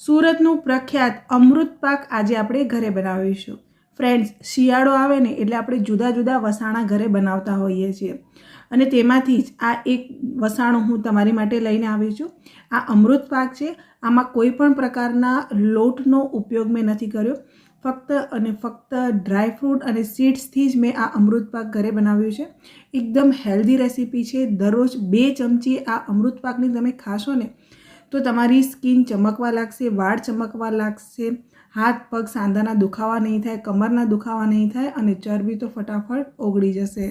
સુરતનું પ્રખ્યાત અમૃત પાક આજે આપણે ઘરે બનાવીશું. ફ્રેન્ડ્સ, શિયાળો આવે ને એટલે આપણે જુદા જુદા વસાણા ઘરે બનાવતા હોઈએ છીએ. અને તેમાંથી જ આ એક વસાણું હું તમારી માટે લઈને આવી છું. આ અમૃત પાક છે. આમાં કોઈ પણ પ્રકારના લોટનો ઉપયોગ મેં નથી કર્યો. ફક્ત અને ફક્ત ડ્રાયફ્રૂટ અને સીડ્સથી જ મેં આ અમૃત પાક ઘરે બનાવ્યું છે. એકદમ હેલ્ધી રેસીપી છે. દરરોજ બે ચમચી આ અમૃત પાકની તમે ખાશો ને તો તમારી સ્કિન ચમકવા લાગશે, વાળ ચમકવા લાગશે, હાથ, પગ સાંધાના દુખાવા નહીં થાય, કમરના દુખાવા નહીં થાય અને ચરબી તો ફટાફટ ઓગળી જશે.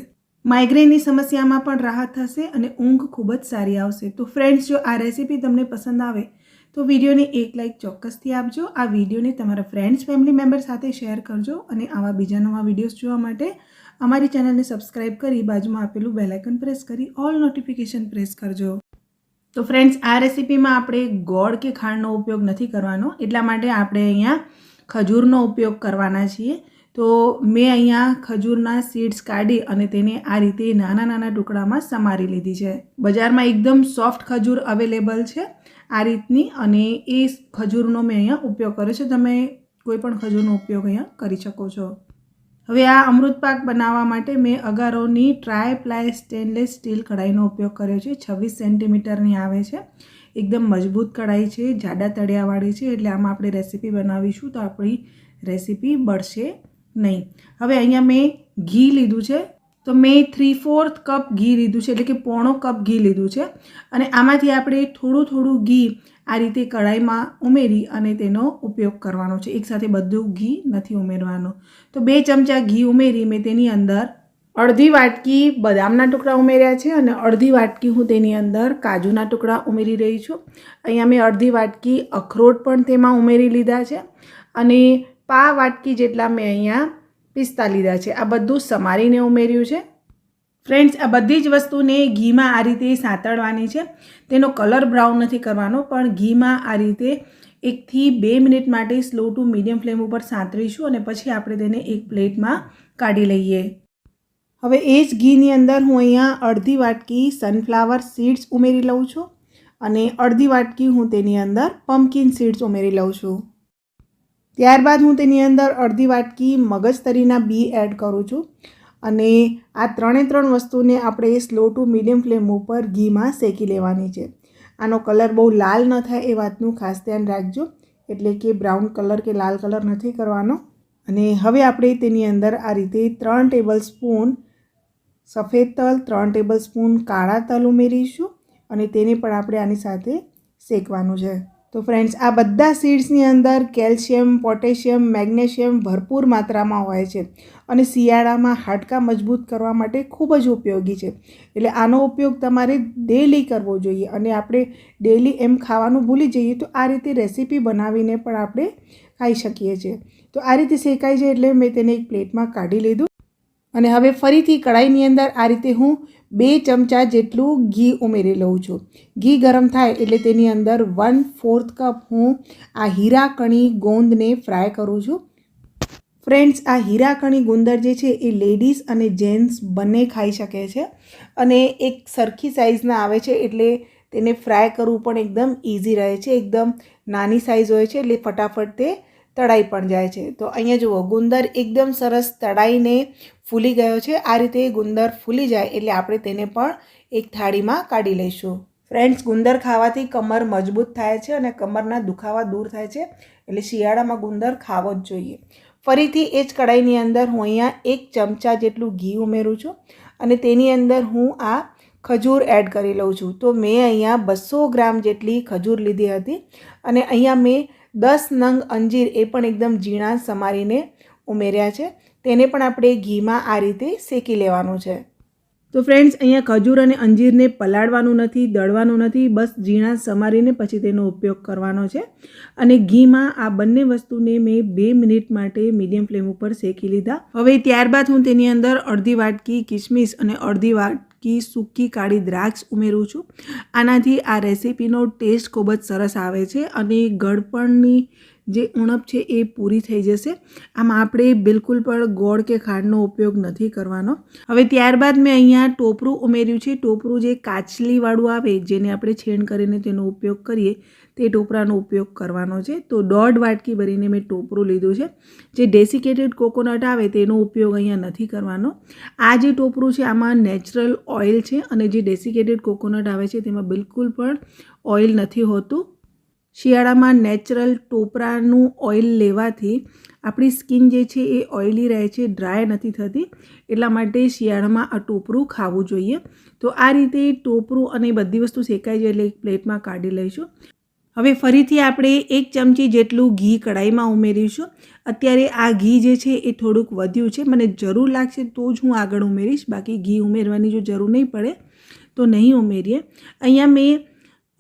માઇગ્રેનની સમસ્યામાં પણ રાહત થશે અને ઊંઘ ખૂબ જ સારી આવશે. તો ફ્રેન્ડ્સ જો આ રેસીપી તમને પસંદ આવે, તો વિડીયોને એક લાઇક ચોક્કસથી આપજો. આ વિડીયોને તમારા ફ્રેન્ડ્સ ફેમિલી મેમ્બર સાથે શેર કરજો અને આવા બીજા નવા વિડીયોઝ જોવા માટે અમારી ચેનલને સબસ્ક્રાઇબ કરી બાજુમાં આપેલું બેલાઇકન પ્રેસ કરી ઓલ નોટિફિકેશન પ્રેસ કરજો. તો ફ્રેન્ડ્સ આ રેસીપીમાં આપણે ગોળ કે ખાંડનો ઉપયોગ નથી કરવાનો. એટલા માટે આપણે અહીંયા ખજૂરનો ઉપયોગ કરવાના છીએ. તો મેં અહીંયા ખજૂરના સીડ્સ કાઢી અને તેને આ રીતે નાના નાના ટુકડામાં સમારી લીધી છે. બજારમાં એકદમ સોફ્ટ ખજૂર અવેલેબલ છે આ રીતની અને એ ખજૂરનો મેં અહીંયા ઉપયોગ કર્યો છે. તમે કોઈ પણ ખજૂરનો ઉપયોગ અહીંયા કરી શકો છો. હવે આ અમૃત પાક બનાવવા માટે મેં અગારોની ટ્રાય પ્લાય સ્ટેનલેસ સ્ટીલ કઢાઈનો ઉપયોગ કર્યો છે. છવ્વીસ સેન્ટીમીટરની આવે છે. એકદમ મજબૂત કઢાઈ છે, જાડા તળિયાવાળી છે, એટલે આમાં આપણે રેસીપી બનાવીશું તો આપણી રેસીપી બળશે નહીં. હવે અહીંયા મેં ઘી લીધું છે. તો મેં થ્રી ફોર્થ કપ ઘી લીધું છે, એટલે કે પોણો કપ ઘી લીધું છે. અને આમાંથી આપણે થોડું થોડું ઘી આ રીતે કઢાઈમાં ઉમેરી અને તેનો ઉપયોગ કરવાનો છે. એકસાથે બધું ઘી નથી ઉમેરવાનું. તો બે ચમચા ઘી ઉમેરી મેં તેની અંદર અડધી વાટકી બદામના ટુકડા ઉમેર્યા છે અને અડધી વાટકી હું તેની અંદર કાજુના ટુકડા ઉમેરી રહી છું. અહીંયા મેં અડધી વાટકી અખરોટ પણ તેમાં ઉમેરી લીધા છે. અને પા વાટકી જેટલા મેં અહીંયા પિસ્તા લીધા છે. આ બધું સમારીને ઉમેર્યું છે. ફ્રેન્ડ્સ આ બધી જ વસ્તુને ઘીમાં આ રીતે સાંતળવાની છે. તેનો કલર બ્રાઉન નથી કરવાનો, પણ ઘીમાં આ રીતે એકથી બે મિનિટ માટે સ્લો ટુ મીડિયમ ફ્લેમ ઉપર સાંતળીશું અને પછી આપણે તેને એક પ્લેટમાં કાઢી લઈએ. હવે એ જ ઘીની અંદર હું અહીંયા અડધી વાટકી સનફ્લાવર સીડ્સ ઉમેરી લઉં છું અને અડધી વાટકી હું તેની અંદર પમ્પકિન સીડ્સ ઉમેરી લઉં છું. ત્યારબાદ હું તેની અંદર અડધી વાટકી મગજતરીના બી એડ કરું છું અને આ ત્રણે ત્રણ વસ્તુને આપણે સ્લો ટુ મીડિયમ ફ્લેમ ઉપર ઘીમાં શેકી લેવાની છે. આનો કલર બહુ લાલ ન થાય એ વાતનું ખાસ ધ્યાન રાખજો, એટલે કે બ્રાઉન કલર કે લાલ કલર નથી કરવાનો. અને હવે આપણે તેની અંદર આ રીતે ત્રણ ટેબલ સ્પૂન સફેદ તલ, ત્રણ ટેબલ સ્પૂન કાળા તલ ઉમેરીશું અને તેને પણ આપણે આની સાથે શેકવાનું છે. તો ફ્રેન્ડ્સ આ બધા સીડ્સની અંદર કેલ્શિયમ પોટેશિયમ મેગ્નેશિયમ ભરપૂર માત્રામાં હોય છે અને શિયાળામાં હાડકાં મજબૂત કરવા માટે ખૂબ જ ઉપયોગી છે. એટલે આનો ઉપયોગ તમારે ડેલી કરવો જોઈએ અને આપણે ડેલી એમ ખાવાનું ભૂલી જઈએ તો આ રીતે રેસીપી બનાવીને પણ આપણે ખાઈ શકીએ છીએ. તો આ રીતે શેકાય છે એટલે મેં તેને એક પ્લેટમાં કાઢી લીધું. અને હવે ફરીથી કઢાઈની અંદર આ રીતે હું બે ચમચા જેટલું ઘી ઉમેરી લઉં છું. ઘી ગરમ થાય એટલે તેની અંદર વન ફોર્થ કપ હું આ હીરાકણી ગોંદને ફ્રાય કરું છું. ફ્રેન્ડ્સ આ હીરાકણી ગુંદર જે છે એ લેડીઝ અને જેન્ટ્સ બંને ખાઈ શકે છે અને એક સરખી સાઇઝના આવે છે એટલે તેને ફ્રાય કરવું પણ એકદમ ઇઝી રહે છે. એકદમ નાની સાઇઝ હોય છે એટલે ફટાફટ તે તળાઈ પણ જાય છે. તો અહીંયા જુઓ, ગુંદર એકદમ સરસ તળાઈને ફૂલી ગયો છે. આ રીતે ગુંદર ફૂલી જાય એટલે આપણે તેને પણ એક થાળીમાં કાઢી લઈશું. ફ્રેન્ડ્સ, ગુંદર ખાવાથી કમર મજબૂત થાય છે અને કમરના દુખાવા દૂર થાય છે. એટલે શિયાળામાં ગુંદર ખાવો જ જોઈએ. ફરીથી એ જ કડાઈની અંદર હું અહીંયા એક ચમચા જેટલું ઘી ઉમેરું છું અને તેની અંદર હું આ ખજૂર એડ કરી લઉં છું. તો મેં અહીંયા બસો ગ્રામ જેટલી ખજૂર લીધી હતી અને અહીંયા મેં દસ નંગ અંજીર એ પણ એકદમ ઝીણા સમારીને ઉમેર્યા છે. તેને પણ આપણે ઘીમાં આ રીતે શેકી લેવાનું છે. તો ફ્રેન્ડ્સ અહીંયા ખજૂર અને અંજીરને પલાળવાનું નથી, દળવાનું નથી, બસ ઝીણા સમારીને પછી તેનો ઉપયોગ કરવાનો છે. અને ઘીમાં આ બંને વસ્તુને મેં બે મિનિટ માટે મીડિયમ ફ્લેમ ઉપર શેકી લીધા. હવે ત્યારબાદ હું તેની અંદર અડધી વાટકી કિસમિસ અને અડધી વાટકી સૂકી કાળી દ્રાક્ષ ઉમેરું છું. આનાથી આ રેસીપીનો ટેસ્ટ ખૂબ જ સરસ આવે છે અને ગળપણની જે ઉણપ છે એ પૂરી થઈ જશે. આમાં આપણે બિલકુલ પણ ગોળ કે ખાંડનો ઉપયોગ નથી કરવાનો. હવે ત્યારબાદ મેં અહીંયા ટોપરું ઉમેર્યું છે. ટોપરું જે કાચલીવાળું આવે, જેને આપણે છેણ કરીને તેનો ઉપયોગ કરીએ, તે ટોપરાનો ઉપયોગ કરવાનો છે. તો દોઢ વાટકી ભરીને મેં ટોપરું લીધું છે. જે ડેસિકેટેડ કોકોનટ આવે, તેનો ઉપયોગ અહીંયા નથી કરવાનો. આ જે ટોપરું છે, આમાં નેચરલ ઓઇલ છે અને જે ડેસિકેટેડ કોકોનટ આવે છે, તેમાં બિલકુલ પણ ઓઇલ નથી હોતું. શિયાળામાં નેચરલ ટોપરાનું ઓઇલ લેવાથી આપણી સ્કિન જે છે એ ઓઇલી રહે છે, ડ્રાય નથી થતી. એટલા માટે શિયાળામાં આ ટોપરું ખાવું જોઈએ. તો આ રીતે ટોપરું અને બધી વસ્તુ શેકાઈ જાય એટલે એક પ્લેટમાં કાઢી લઈશું. હવે ફરીથી આપણે એક ચમચી જેટલું ઘી કઢાઈમાં ઉમેરીશું. અત્યારે આ ઘી જે છે એ થોડુંક વધ્યું છે. મને જરૂર લાગશે તો જ હું આગળ ઉમેરીશ. બાકી ઘી ઉમેરવાની જો જરૂર નહીં પડે, તો નહીં ઉમેરીએ. અહીંયા મેં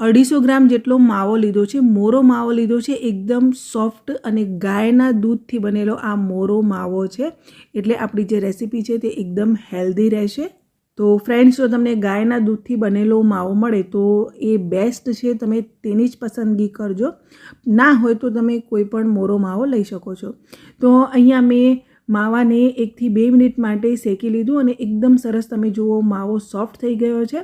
અઢીસો ગ્રામ જેટલો માવો લીધો છે. મોરો માવો લીધો છે. એકદમ સોફ્ટ અને ગાયના દૂધથી બનેલો આ મોરો માવો છે. એટલે આપણી જે રેસીપી છે તે એકદમ હેલ્ધી રહેશે. તો ફ્રેન્ડ્સ, જો તમને ગાયના દૂધથી બનેલો માવો મળે તો એ બેસ્ટ છે. તમે તેની જ પસંદગી કરજો. ના હોય તો તમે કોઈ પણ મોરો માવો લઈ શકો છો. તો અહીંયા મેં માવાને એકથી બે મિનિટ માટે શેકી લીધું અને એકદમ સરસ તમે જુઓ, માવો સોફ્ટ થઈ ગયો છે.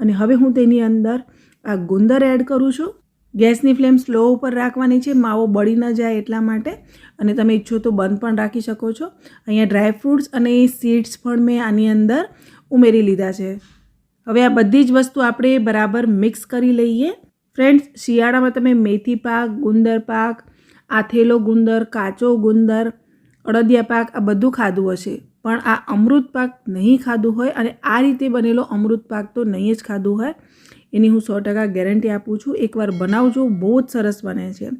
અને હવે હું તેની અંદર આ ગુંદર એડ કરું છું. ગેસની ફ્લેમ સ્લો ઉપર રાખવાની છે, માવો બળી ન જાય એટલા માટે. અને તમે ઈચ્છો તો બંધ પણ રાખી શકો છો. અહીંયા ડ્રાય ફ્રૂટ્સ અને સીડ્સ પણ મેં આની અંદર ઉમેરી લીધા છે. હવે આ બધી જ વસ્તુ આપણે બરાબર મિક્સ કરી લઈએ. ફ્રેન્ડ્સ શિયાળામાં તમે મેથી પાક, ગુંદર પાક, આથેલો ગુંદર, કાચો ગુંદર, અડદિયા પાક, આ બધું ખાધું હશે. પણ આ અમૃત પાક નહીં ખાધું હોય અને આ રીતે બનેલો અમૃત પાક તો નહીં જ ખાધું હોય. એની હું સો ટકા ગેરંટી આપું છું. એકવાર બનાવજો, બહુ જ સરસ બને છે.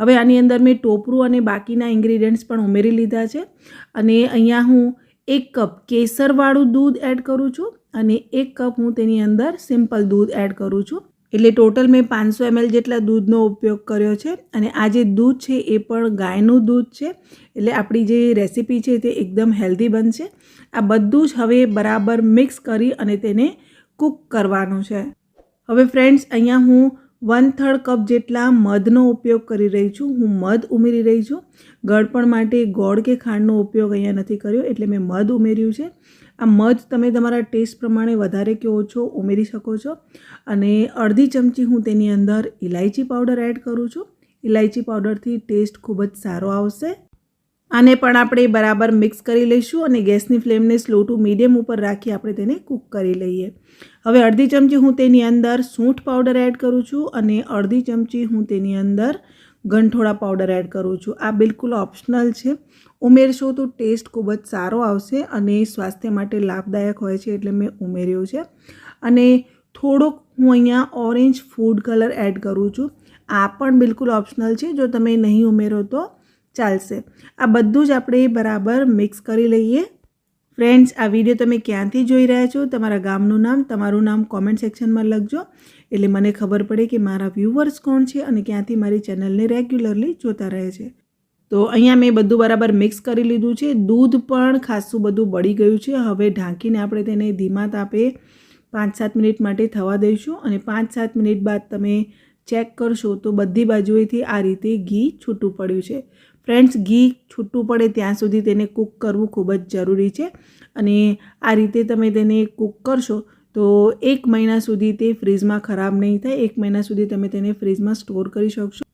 હવે આની અંદર મેં ટોપરું અને બાકીના ઇન્ગ્રીડિયન્ટ્સ પણ ઉમેરી લીધા છે. અને અહીંયા હું એક કપ કેસરવાળું દૂધ એડ કરું છું અને એક કપ હું તેની અંદર સિમ્પલ દૂધ એડ કરું છું. એટલે ટોટલ મેં પાંચસો એમએલ જેટલા દૂધનો ઉપયોગ કર્યો છે અને આ જે દૂધ છે એ પણ ગાયનું દૂધ છે. એટલે આપણી જે રેસીપી છે તે એકદમ હેલ્ધી બનશે. આ બધું જ હવે બરાબર મિક્સ કરી અને તેને કૂક કરવાનું છે. હવે ફ્રેન્ડ્સ અહીંયા હું વન થર્ડ કપ જેટલા મધનો ઉપયોગ કરી રહી છું. હું મધ ઉમેરી રહી છું. ગળપણ માટે ગોળ કે ખાંડનો ઉપયોગ અહીંયા નથી કર્યો, એટલે મેં મધ ઉમેર્યું છે. આ મધ તમે તમારા ટેસ્ટ પ્રમાણે વધારે કે ઓછો ઉમેરી શકો છો. અને અડધી ચમચી હું તેની અંદર ઇલાયચી પાવડર એડ કરું છું. ઇલાયચી પાવડરથી ટેસ્ટ ખૂબ જ સારો આવશે. આને પણ આપણે બરાબર મિક્સ કરી લઈશું અને ગેસની ફ્લેમને સ્લો ટુ મીડિયમ ઉપર રાખી આપણે તેને કૂક કરી લઈએ. હવે અડધી ચમચી હું તેની અંદર સૂંઠ પાવડર એડ કરું છું અને અડધી ચમચી હું તેની અંદર ગંઠોળા પાવડર એડ કરું છું. આ બિલકુલ ઓપ્શનલ છે. ઉમેરશો તો ટેસ્ટ ખૂબ જ સારો આવશે અને સ્વાસ્થ્ય માટે લાભદાયક હોય છે એટલે મેં ઉમેર્યું છે. અને થોડોક હું અહીંયા ઓરેન્જ ફૂડ કલર એડ કરું છું. આ પણ બિલકુલ ઓપ્શનલ છે. જો તમે નહીં ઉમેરો તો ચાલશે. આ બધું જ આપણે બરાબર મિક્સ કરી લઈએ. ફ્રેન્ડ્સ આ વીડિયો તમે ક્યાંથી જોઈ રહ્યા છો? તમારા ગામનું નામ, તમારું નામ કોમેન્ટ સેક્શનમાં લખજો. એટલે મને ખબર પડે કે મારા વ્યૂવર્સ કોણ છે અને ક્યાંથી મારી ચેનલને રેગ્યુલરલી જોતા રહે છે. તો અહીંયા મેં બધું બરાબર મિક્સ કરી લીધું છે. દૂધ પણ ખાસું બધું બળી ગયું છે. હવે ઢાંકીને આપણે તેને ધીમા તાપે પાંચ સાત મિનિટ માટે થવા દઈશું અને પાંચ સાત મિનિટ બાદ તમે ચેક કરશો તો બધી બાજુએથી આ રીતે ઘી છૂટું પડ્યું છે. ફ્રેન્ડ્સ, ઘી છૂટું પડે ત્યાં સુધી તેને કૂક કરવું ખૂબ જ જરૂરી છે. અને આ રીતે તમે તેને કૂક કરશો તો એક મહિના સુધી તે ફ્રીજમાં ખરાબ નહીં થાય. એક મહિના સુધી તમે તેને ફ્રીજમાં સ્ટોર કરી શકશો.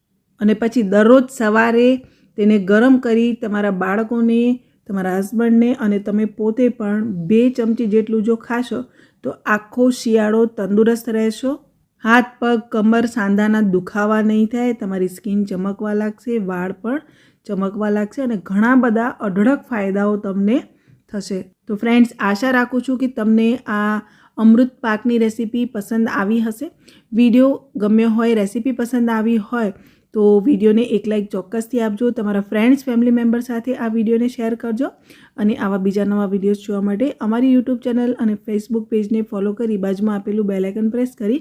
અને પછી દરરોજ સવારે તેને ગરમ કરી તમારા બાળકોને, તમારા હસબન્ડને અને તમે પોતે પણ બે ચમચી જેટલું જો ખાશો તો આખો શિયાળો તંદુરસ્ત રહેશો. હાથ, પગ, કમર સાંધાના દુખાવા નહીં થાય, તમારી સ્કિન ચમકવા લાગશે, વાળ પણ ચમકવા લાગશે અને ઘણા બધા અઢળક ફાયદાઓ તમને થશે. તો ફ્રેન્ડ્સ આશા રાખું છું કે તમને આ અમૃત પાકની રેસીપી પસંદ આવી હશે. વીડિયો ગમ્યો હોય, રેસીપી પસંદ આવી હોય, તો વિડીયોને એક લાઇક ચોક્કસથી આપજો. તમારા ફ્રેન્ડ્સ ફેમિલી મેમ્બર સાથે આ વિડીયોને શેર કરજો અને આવા બીજા નવા વિડીયોઝ જોવા માટે અમારી યુટ્યુબ ચેનલ અને ફેસબુક પેજને ફોલો કરી બાજુમાં આપેલું બેલાઇકન પ્રેસ કરી